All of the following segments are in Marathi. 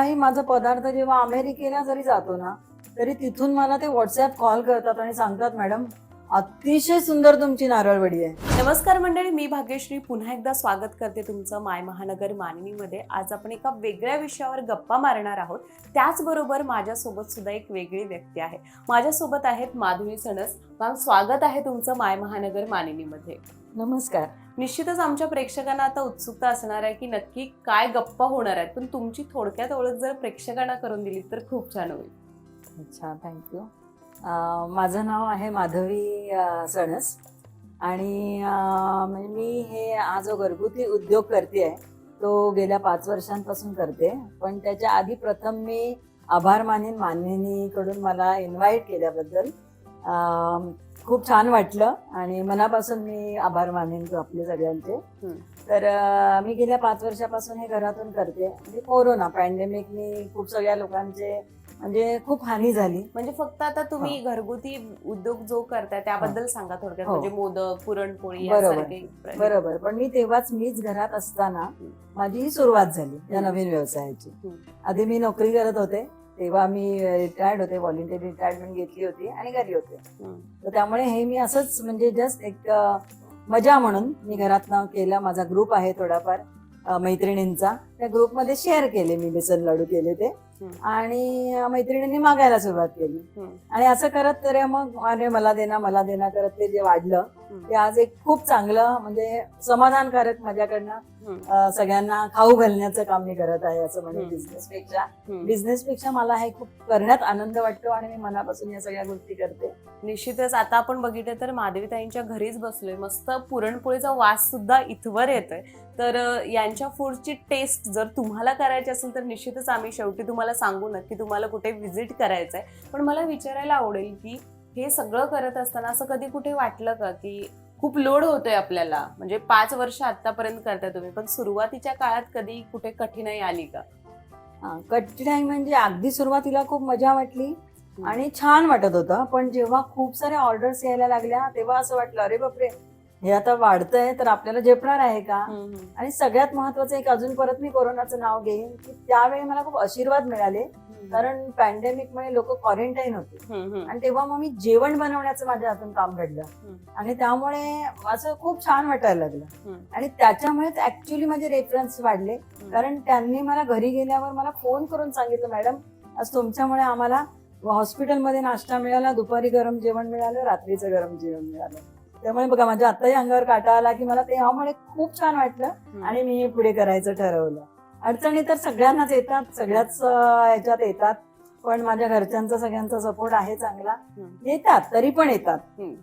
कुठलाही माझा पदार्थ जेव्हा अमेरिकेला जरी जातो ना तरी तिथून मला ते व्हॉट्सअप कॉल करतात आणि सांगतात मॅडम अतिशय सुंदर तुमची नारळवडी आहे. नमस्कार मंडळी मी भाग्यश्री. पुन्हा एकदा स्वागत करते तुमचं माय महानगर मानिनीमध्ये. आज आपण एका वेगळ्या विषयावर गप्पा मारणार आहोत. त्याचबरोबर माझ्यासोबत सुद्धा एक वेगळी व्यक्ती आहे. माझ्यासोबत आहेत माधुरी सणस. मॅम स्वागत आहे तुमचं माय महानगर मानिनीमध्ये. नमस्कार. निश्चितच आमच्या प्रेक्षकांना आता उत्सुकता असणार आहे की नक्की काय गप्पा होणार आहेत. पण तुमची थोडक्यात ओळख जर प्रेक्षकांना करून दिली तर खूप छान होईल. अच्छा थँक्यू माझं नाव आहे माधवी सणस. आणि म्हणजे मी हे हा जो घरगुती उद्योग करते आहे तो गेल्या पाच वर्षांपासून करते. पण त्याच्या आधी प्रथम मी आभार मानेन मानिनीकडून मला इन्व्हाइट केल्याबद्दल. खूप छान वाटलं आणि मनापासून मी आभार मानेन आपले सगळ्यांचे. तर अं, मी गेल्या पाच वर्षापासून हे घरातून करते. म्हणजे कोरोना पॅन्डेमिकनी खूप सगळ्या लोकांचे म्हणजे खूप हानी झाली. म्हणजे फक्त आता तुम्ही घरगुती उद्योग जो करताय त्याबद्दल सांगा थोडक्यात. हो. म्हणजे मोदक पुरणपोळी बरोबर. यासारखे बरोबर. पण मी तेव्हाच मीच घरात असताना माझी ही सुरुवात झाली या हम्म. नवीन व्यवसायाची. हम्म. आधी मी नोकरी करत होते. तेव्हा मी रिटायर्ड होते व्हॉलेंटिअर रिटायरमेंट घेतली होती आणि घरी होते. तर त्यामुळे हे मी असंच म्हणजे जस्ट एक मजा म्हणून मी घरात केला. माझा ग्रुप आहे थोडाफार मैत्रिणींचा. त्या ग्रुपमध्ये शेअर केले मी बेसन लाडू केले ते. आणि मैत्रिणींनी मागायला सुरुवात केली. आणि असं करत तर मग अरे मला देना मला देना करत ते जे वाढलं. ते आज एक खूप चांगलं म्हणजे समाधानकारक माझ्याकडनं सगळ्यांना खाऊ घालण्याचं काम मी करत आहे असं म्हणजे हम्म. बिझनेस पेक्षा हम्म. बिझनेस पेक्षा मला हे खूप करण्यात आनंद वाटतो आणि मी मनापासून या सगळ्या गोष्टी करते निश्चितच आता आपण बघितलं तर माधवीताईंच्या घरीच बसलोय मस्त पुरणपोळीचा वास सुद्धा इथवर येतोय तर यांच्या फूडची टेस्ट जर तुम्हाला करायची असेल तर निश्चितच आम्ही शेवटी तुम्हाला सांगू नक्की तुम्हाला कुठे व्हिजिट करायचं आहे पण मला विचारायला आवडेल की हे सगळं करत असताना असं कधी कुठे वाटलं का की खूप लोड होतोय आपल्याला? म्हणजे पाच वर्ष आतापर्यंत करताय तुम्ही पण सुरुवातीच्या काळात कधी कुठे कठीणाई आली का? कठीणाई म्हणजे अगदी सुरुवातीला खूप मजा वाटली आणि छान वाटत होतं. पण जेव्हा खूप साऱ्या ऑर्डर्स यायला लागल्या तेव्हा असं वाटलं अरे बापरे हे आता वाढतंय तर आपल्याला झेपणार आहे का. आणि सगळ्यात महत्वाचं एक अजून परत मी कोरोनाचं नाव घेईन की त्यावेळी मला खूप आशीर्वाद मिळाले. कारण पॅन्डेमिकमुळे लोक क्वारंटाईन होते. आणि तेव्हा मग मी जेवण बनवण्याचं माझ्या हातून काम घडलं. आणि त्यामुळे असं खूप छान वाटायला लागलं. आणि त्याच्यामुळेच ऍक्च्युली माझे रेफरन्स वाढले. कारण त्यांनी मला घरी गेल्यावर मला फोन करून सांगितलं मॅडम आज तुमच्यामुळे आम्हाला हॉस्पिटलमध्ये नाश्ता मिळाला दुपारी गरम जेवण मिळालं रात्रीचं गरम जेवण मिळालं. त्यामुळे बघा माझ्या आत्ताही अंगावर काटा आला की मला तेव्हामुळे खूप छान वाटलं. आणि मी हे पुढे करायचं ठरवलं अडचणी तर सगळ्यांनाच येतात सगळ्याच अं, ह्याच्यात येतात पण माझ्या घरच्यांचा सगळ्यांचा सपोर्ट आहे चांगला. येतात तरी पण येतात.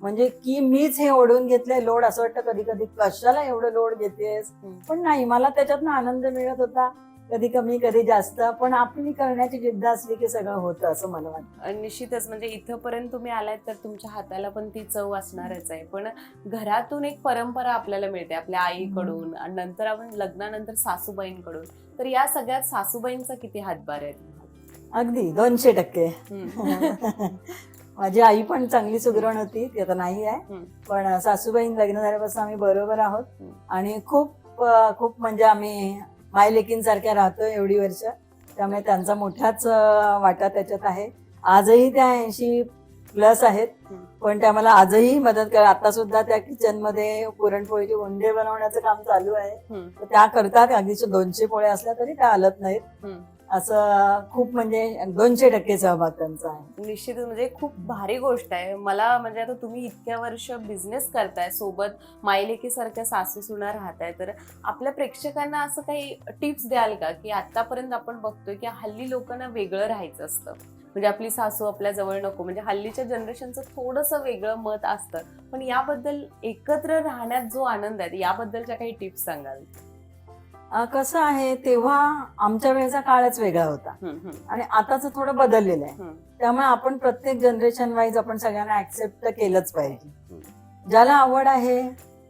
म्हणजे की मीच हे ओढून घेतलंय लोड असं वाटतं कधी कधी कशाला एवढं लोड घेतेस. पण नाही मला त्याच्यातनं आनंद मिळत होता कधी कमी कधी जास्त पण आपली करण्याची जिद्द असली की सगळं होतं असं मला वाटतं निश्चितच म्हणजे इथंपर्यंत तुम्ही आलात तर तुमच्या हाताला पण ती चव असणारच आहे पण घरातून एक परंपरा आपल्याला मिळते आपल्या आईकडून आणि नंतर आपण लग्नानंतर सासूबाईंकडून तर या सगळ्यात सासूबाईंचा किती हातभार आहे? अगदी दोनशे टक्के. माझी आई पण चांगली सुगरण होती ती आता नाही आहे. पण सासूबाईं लग्न झाल्यापासून आम्ही बरोबर आहोत. आणि खूप खूप म्हणजे आम्ही मायलेकींसारख्या राहतोय एवढी वर्ष. त्यामुळे त्यांचा मोठाच वाटा त्याच्यात आहे. आजही त्या ऐंशी प्लस आहेत. पण त्या मला आजही मदत कर. आता सुद्धा त्या किचनमध्ये पुरणपोळीचे उंडे बनवण्याचं काम चालू आहे. त्या करतात. अगदी दोनशे पोळ्या असल्या तरी त्या हलत नाहीत. असं खूप म्हणजे दोनशे टक्के सहभाग त्यांचा आहे. निश्चितच म्हणजे खूप भारी गोष्ट आहे. मला म्हणजे आता तुम्ही इतक्या वर्ष बिझनेस करताय सोबत मायलेकी सारख्या सासू सुना राहताय तर आपल्या प्रेक्षकांना असं काही टिप्स द्याल का? की आतापर्यंत आपण बघतोय की हल्ली लोकांना वेगळं राहायचं असतं. म्हणजे आपली सासू आपल्या जवळ नको म्हणजे हल्लीच्या जनरेशनचं थोडंसं वेगळं मत असतं. पण याबद्दल एकत्र राहण्यात जो आनंद आहे याबद्दलच्या काही टिप्स सांगाल? कसं आहे तेव्हा आमच्या वेळेचा काळच वेगळा होता आणि आताच थोडं बदललेलं आहे. त्यामुळे आपण प्रत्येक जनरेशन वाईज आपण सगळ्यांना ऍक्सेप्ट केलंच पाहिजे. ज्याला आवड आहे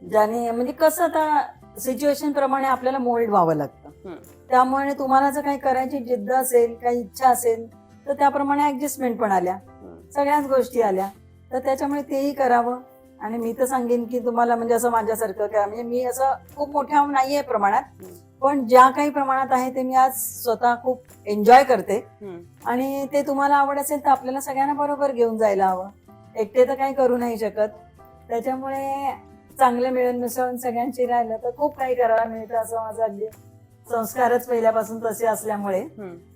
ज्याने म्हणजे कसं आता सिच्युएशन प्रमाणे आपल्याला मोल्ड व्हावं लागतं. त्यामुळे तुम्हाला जर काही करायची जिद्द असेल काही इच्छा असेल तर त्याप्रमाणे ऍडजस्टमेंट पण आल्या. सगळ्याच गोष्टी आल्या तर त्याच्यामुळे तेही करावं आणि मी तर सांगेन की तुम्हाला म्हणजे असं माझ्यासारखं काय म्हणजे मी असं खूप मोठ्या नाहीये प्रमाणात. पण ज्या काही प्रमाणात आहे ते मी आज स्वतः खूप एन्जॉय करते. आणि ते तुम्हाला आवड असेल तर आपल्याला सगळ्यांना बरोबर घेऊन जायला हवं. एकटे तर काही करू नाही शकत. त्याच्यामुळे चांगलं मिळून मिसळून सगळ्यांची राहिलं तर खूप काही करायला मिळतं असं माझं अगदी संस्कारच पहिल्यापासून तसे असल्यामुळे.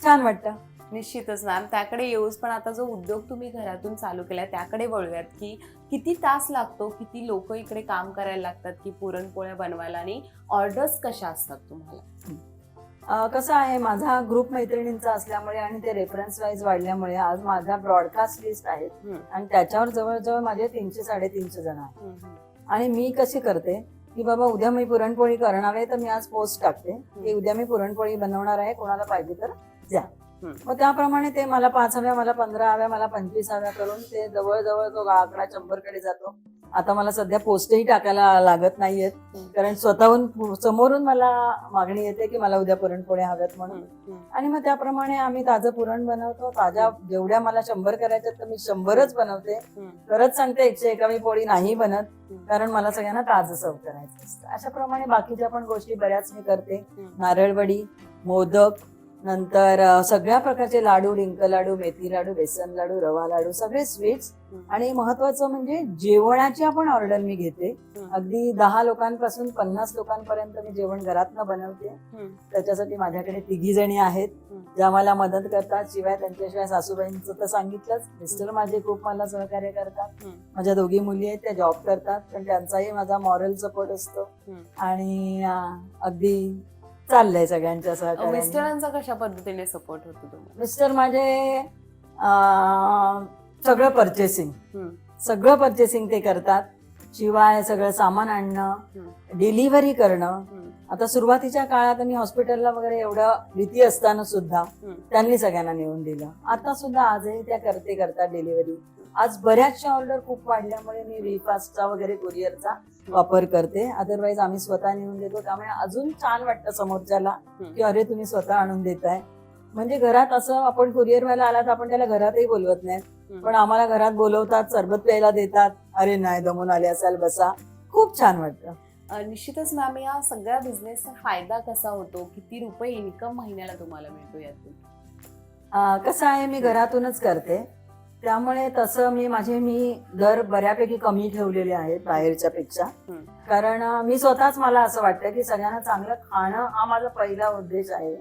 छान वाटतं. निश्चितच मॅम त्याकडे येऊच पण आता जो उद्योग तुम्ही घरातून चालू केलाय त्याकडे वळूयात की किती तास लागतो किती लोक इकडे काम करायला लागतात की पुरणपोळ्या बनवायला आणि ऑर्डर्स कशा असतात तुम्हाला कसं आहे माझा ग्रुप मैत्रिणींचा असल्यामुळे आणि ते रेफरन्स वाईज वाढल्यामुळे आज माझा ब्रॉडकास्ट लिस्ट आहे. आणि त्याच्यावर जवळजवळ माझे तीनशे साडेतीनशे जण आहेत. आणि मी कशी करते की बाबा उद्या मी पुरणपोळी करणार आहे तर मी आज पोस्ट टाकते की उद्या मी पुरणपोळी बनवणार आहे कोणाला पाहिजे तर द्या. मग त्याप्रमाणे ते मला पाच हव्या मला पंधरा हव्या मला पंचवीस हव्या करून ते जवळजवळ तो आकडा शंभरकडे जातो आता मला सध्या पोस्टही टाकायला लागत नाहीयेत. कारण स्वतःहून समोरून मला मागणी येते की मला उद्या पुरणपोळ्या हव्यात म्हणून. आणि मग त्याप्रमाणे आम्ही ताजं पुरण बनवतो ताज्या जेवढ्या मला शंभर करायच्या तर मी शंभरच बनवते. खरंच सांगते एकशे एकावी पोळी नाही बनत. कारण मला सगळ्यांना ताजं सर्व करायचं असतं अशा प्रमाणे बाकीच्या पण गोष्टी बऱ्याच मी करते. नारळवडी मोदक नंतर सगळ्या प्रकारचे लाडू डिंक लाडू मेथी लाडू बेसन लाडू रवा लाडू सगळे स्वीट्स. आणि महत्वाचं म्हणजे जेवणाची आपण ऑर्डर मी घेते. अगदी दहा लोकांपासून पन्नास लोकांपर्यंत मी जेवण घरातनं बनवते. त्याच्यासाठी माझ्याकडे तिघी जणी आहेत. ज्या मला मदत करतात शिवाय त्यांच्याशिवाय सासूबाईंचं तर सांगितलंच मिस्टर माझे खूप मला सहकार्य करतात. माझ्या दोघी मुली आहेत त्या जॉब करतात पण त्यांचाही माझा मॉरल सपोर्ट असतो. आणि अगदी चाललंय सगळ्यांच्या सहकार्याने मिस्टरांचा कशा पद्धतीने सपोर्ट होतो तुम्हाला मिस्टर माझे अं, सगळं परचेसिंग हम्म. सगळं परचेसिंग ते करतात शिवाय सगळं सामान आणणं. डिलिव्हरी करणं हम्म. आता सुरुवातीच्या काळात मी हॉस्पिटलला वगैरे एवढं भीती असताना सुद्धा हम्म. त्यांनी सगळ्यांना नेऊन दिलं आता सुद्धा आजही त्या करते करतात डिलिव्हरी आज बऱ्याचशा ऑर्डर खूप वाढल्यामुळे मी व्हीफास्टचा वगैरे कुरिअरचा वापर करते. अदरवाईज आम्ही स्वतः नेऊन देतो. त्यामुळे अजून छान वाटतं समोरच्याला. की अरे तुम्ही स्वतः आणून देताय. म्हणजे घरात असं आपण कुरिअरवाला आला तर आपण त्याला घरातही बोलवत नाही. पण आम्हाला घरात बोलवतात सरबत प्यायला देतात. अरे नाही दमून आले असाल बसा. खूप छान वाटतं. निश्चितच मॅम या सगळ्या बिझनेसचा फायदा कसा होतो? किती रुपये इन्कम महिन्याला तुम्हाला मिळतो यातून? कसं आहे मी घरातूनच करते. त्यामुळे तसं मी माझे मी दर बऱ्यापैकी कमी ठेवलेले आहेत बाहेरच्या पेक्षा. कारण मी स्वतःच मला असं वाटतं की सगळ्यांना चांगलं खाणं हा माझा पहिला उद्देश आहे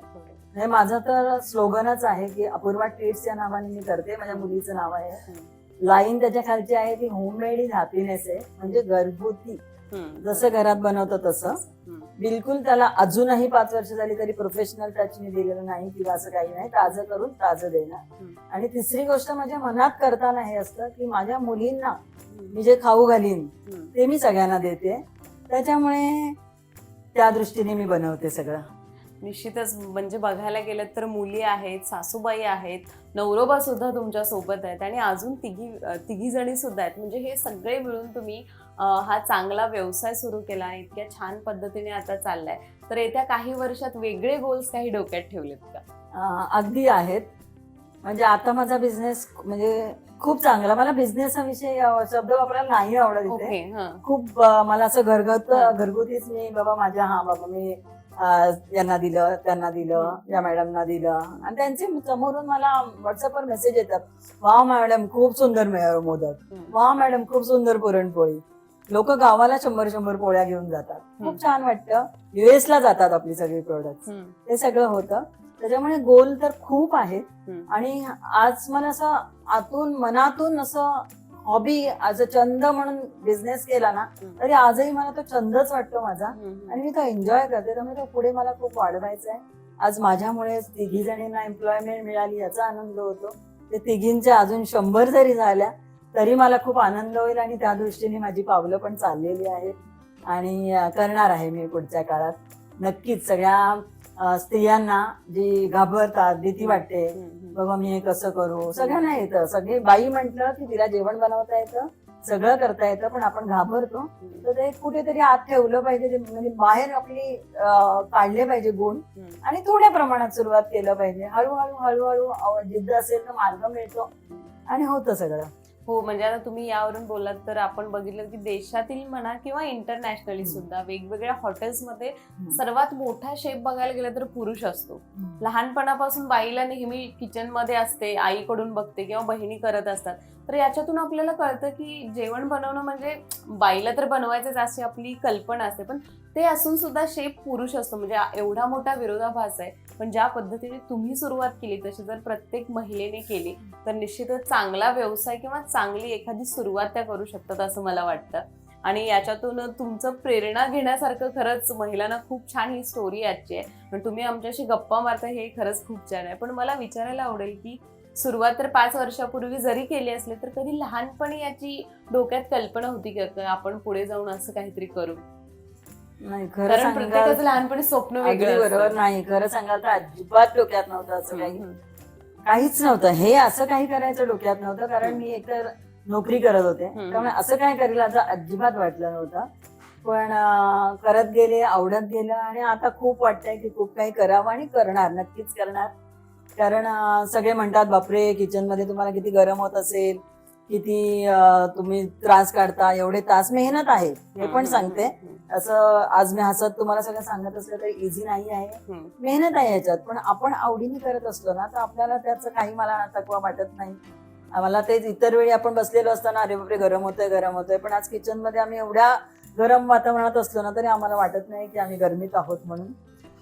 हे माझं तर स्लोगनच आहे की अपूर्वा ट्रीट्स या नावाने मी करते माझ्या मुलीचं नाव आहे. लाईन त्याच्या खालची आहे की होममेड इज हॅपीनेस आहे म्हणजे घरगुती. जसं घरात बनवतं तसं. बिलकुल त्याला अजूनही पाच वर्ष झाली तरी प्रोफेशनल टच मी दिलेलं नाही किंवा असं काही नाही ताजं करून ताजं देणार. आणि तिसरी गोष्ट माझ्या मनात करताना हे असतं की माझ्या मुलींना. मी जे खाऊ घालीन. ते मी सगळ्यांना देते त्याच्यामुळे त्या दृष्टीने मी बनवते सगळं निश्चितच म्हणजे बघायला गेलं तर मुली आहेत सासूबाई आहेत नवरोबा सुद्धा तुमच्यासोबत आहेत आणि अजून तिघी तिघी जणी सुद्धा आहेत म्हणजे हे सगळे मिळून तुम्ही हा चांगला व्यवसाय सुरू केला आहे इतक्या छान पद्धतीने आता चाललाय. तर येत्या काही वर्षात वेगळे गोल्स काही डोक्यात ठेवलेत का? अगदी आहेत. म्हणजे आता माझा बिझनेस म्हणजे खूप चांगला मला बिझनेस हा विषय शब्द वापरायला नाही आवडत खूप मला असं घरगत. घरगुतीच मी बाबा माझ्या हा बाबा मी यांना दिलं त्यांना दिलं या मॅडमना दिलं. आणि त्यांचे समोरून मला व्हॉट्सअपवर मेसेज येतात. वा मॅडम खूप सुंदर मोदक. वा मॅडम खूप सुंदर पुरणपोळी. लोक गावाला शंभर शंभर पोळ्या घेऊन जातात. खूप छान वाटतं युएस ला जातात आपली सगळी प्रोडक्ट. ते सगळं होतं त्याच्यामुळे गोल तर खूप आहेत. आणि आज मला असं आतून मनातून असं हॉबी आज छंद म्हणून बिझनेस केला ना. तरी आजही मला तो छंदच वाटतो माझा. आणि मी तो एन्जॉय करते त्यामुळे तो पुढे मला खूप वाढवायचा आहे आज माझ्यामुळे तिघी जणींना एम्प्लॉयमेंट मिळाली याचा आनंद होतो ते तिघींच्या अजून शंभर जरी झाल्या तरी मला खूप आनंद होईल आणि त्या दृष्टीने माझी पावलं पण चाललेली आहेत. आणि करणार आहे मी पुढच्या काळात. नक्कीच सगळ्या स्त्रियांना जी घाबरतात भीती वाटते. बाबा मी हे कसं करू? सगळ्यांना येतं. सगळे बाई म्हटलं की तिला जेवण बनवता येतं सगळं करता येतं पण आपण घाबरतो. तर ते कुठेतरी आत ठेवलं पाहिजे म्हणजे बाहेर आपली काढले पाहिजे गुण. आणि थोड्या प्रमाणात सुरुवात केलं पाहिजे. हळूहळू हळूहळू जिद्द असेल तर मार्ग मिळतो आणि होतं सगळं. हो म्हणजे आता तुम्ही यावरून बोलात तर आपण बघितलं की देशातील म्हणा किंवा इंटरनॅशनली. सुद्धा वेगवेगळ्या हॉटेल्समध्ये. सर्वात मोठा शेफ बघायला गेलं तर पुरुष असतो लहानपणापासून बाईला नेहमी किचनमध्ये असते आईकडून बघते किंवा बहिणी करत असतात तर याच्यातून आपल्याला कळतं की जेवण बनवणं म्हणजे बाईला तर बनवायचंच अशी आपली कल्पना असते पण ते असून सुद्धा शेप पुरुष असतो. म्हणजे एवढा मोठा विरोधाभास आहे. पण ज्या पद्धतीने तुम्ही सुरुवात केली तशी जर प्रत्येक महिलेने केली तर निश्चितच चांगला व्यवसाय किंवा चांगली एखादी सुरुवात त्या करू शकतात असं मला वाटतं. आणि याच्यातून तुमचं प्रेरणा घेण्यासारखं खरंच महिलांना खूप छान ही स्टोरी आजची आहे. पण तुम्ही आमच्याशी गप्पा मारता हे खरंच खूप छान आहे. पण मला विचारायला आवडेल की सुरुवात तर पाच वर्षापूर्वी जरी केली असली तर कधी लहानपणी याची डोक्यात कल्पना होती का आपण पुढे जाऊन असं काहीतरी करू? नाही खरं प्रत्येकाचं लहानपणी स्वप्न वेगळं बरोबर. नाही खरं सांगाल तर अजिबात डोक्यात नव्हतं असं काही. काहीच नव्हतं. हे असं काही करायचं डोक्यात नव्हतं कारण मी एकतर नोकरी करत होते. त्यामुळे असं काय करेल असं अजिबात वाटलं नव्हतं. पण करत गेले आवडत गेलं आणि आता खूप वाटतंय की खूप काही करावं आणि करणार नक्कीच करणार. कारण सगळे म्हणतात बापरे किचनमध्ये तुम्हाला किती गरम होत असेल किती तुम्ही त्रास काढता एवढे तास मेहनत आहे. हे पण सांगते. असं आज मी हसत तुम्हाला सगळं सांगत असलं तरी इझी नाही आहे. मेहनत आहे याच्यात पण आपण आवडीने करत असलो ना तर आपल्याला त्याचं काही मला तकवा वाटत नाही. आम्हाला तेच इतर वेळी आपण बसलेलो असताना अरे बापरे गरम होतंय गरम होतंय. पण आज किचनमध्ये आम्ही एवढ्या गरम वातावरणात असलो ना तरी आम्हाला वाटत नाही की आम्ही गरमीत आहोत म्हणून.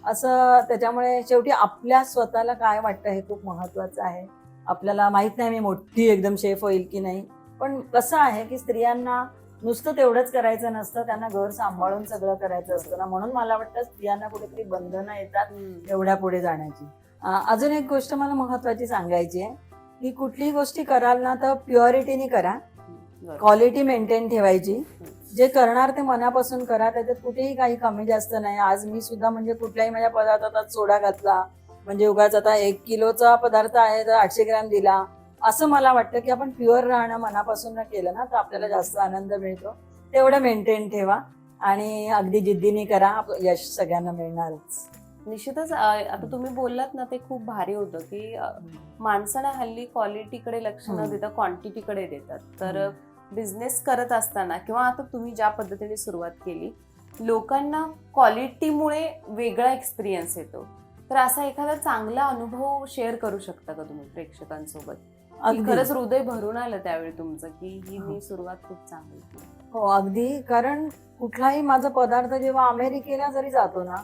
असं त्याच्यामुळे शेवटी आपल्या स्वतःला काय वाटतं हे खूप महत्वाचं आहे. आपल्याला माहीत नाही मी मोठी एकदम शेफ होईल की नाही. पण कसं आहे की स्त्रियांना नुसतं तेवढंच करायचं नसतं त्यांना घर सांभाळून सगळं करायचं असतं ना. म्हणून मला वाटतं स्त्रियांना कुठेतरी बंधनं येतात. एवढ्या पुढे जाण्याची. अजून एक गोष्ट मला महत्वाची सांगायची आहे की कुठलीही गोष्टी कराल ना तर प्युअरिटीने करा. क्वालिटी मेंटेन ठेवायची. जे करणार ते मनापासून करा त्याच्यात कुठेही काही कमी जास्त नाही. आज मी सुद्धा म्हणजे कुठल्याही माझ्या पदार्थात सोडा घातला म्हणजे उगाच आता एक किलोचा पदार्थ आहे तर आठशे ग्रॅम दिला. असं मला वाटतं की आपण प्युअर राहणं मनापासून केलं ना तर आपल्याला जास्त आनंद मिळतो. तेवढं मेंटेन ठेवा आणि अगदी जिद्दीने करा यश सगळ्यांना मिळणारच. निश्चितच आता तुम्ही बोललात ना ते खूप भारी होतं की माणसाला हल्ली क्वालिटीकडे लक्ष न हम्म. देता क्वांटिटीकडे देतात. तर बिझनेस करत असताना किंवा आता तुम्ही ज्या पद्धतीने सुरुवात केली लोकांना क्वालिटीमुळे वेगळा एक्सपिरियन्स येतो. तर असा एखादा चांगला अनुभव शेअर करू शकता का तुम्ही प्रेक्षकांसोबत? खरंच हृदय भरून आलं त्यावेळी तुमचं की ही मी. सुरुवात खूप चांगली. हो अगदी. कारण कुठलाही माझा पदार्थ जेव्हा अमेरिकेला जरी जातो ना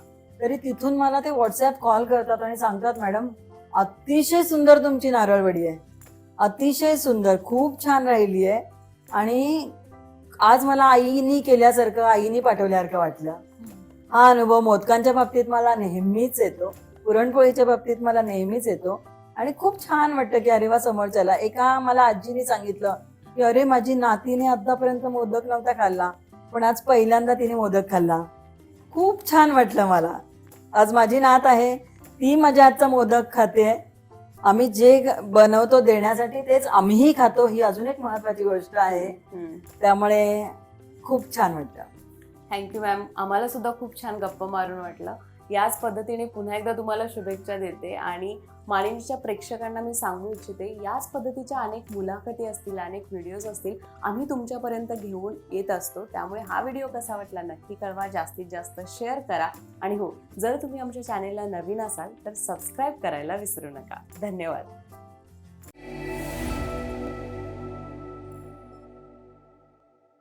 तरी तिथून मला ते व्हॉट्सअप कॉल करतात आणि सांगतात मॅडम अतिशय सुंदर तुमची नारळवडी आहे. अतिशय सुंदर खूप छान राहिली आहे. आणि आज मला आईनी केल्यासारखं आईनी पाठवल्यासारखं वाटलं. हा अनुभव मोदकांच्या बाबतीत मला नेहमीच येतो. पुरणपोळीच्या बाबतीत मला नेहमीच येतो. आणि खूप छान वाटतं की अरे वा समोरच्याला. एका मला आजीने सांगितलं की अरे माझी नातीने आतापर्यंत मोदक नव्हता खाल्ला पण आज पहिल्यांदा तिने मोदक खाल्ला. खूप छान वाटलं मला. आज माझी नात आहे ती माझ्या हातचा मोदक खाते. आम्ही जे बनवतो देण्यासाठी तेच आम्हीही खातो ही अजून एक महत्वाची गोष्ट आहे. त्यामुळे खूप छान वाटतं थँक्यू मॅम आम्हाला सुद्धा खूप छान गप्पा मारून वाटलं. याच पद्धतीने पुन्हा एकदा तुम्हाला शुभेच्छा देते आणि मालिनीच्या प्रेक्षकांना मी सांगू इच्छिते याच पद्धतीच्या अनेक मुलाखती असतील अनेक व्हिडिओज असतील आम्ही तुमच्यापर्यंत घेऊन येत असतो. त्यामुळे हा व्हिडिओ कसा वाटला नक्की कळवा जास्तीत जास्त शेअर करा. आणि हो जर तुम्ही आमच्या चॅनेलला नवीन असाल तर सबस्क्राईब करायला विसरू नका. धन्यवाद.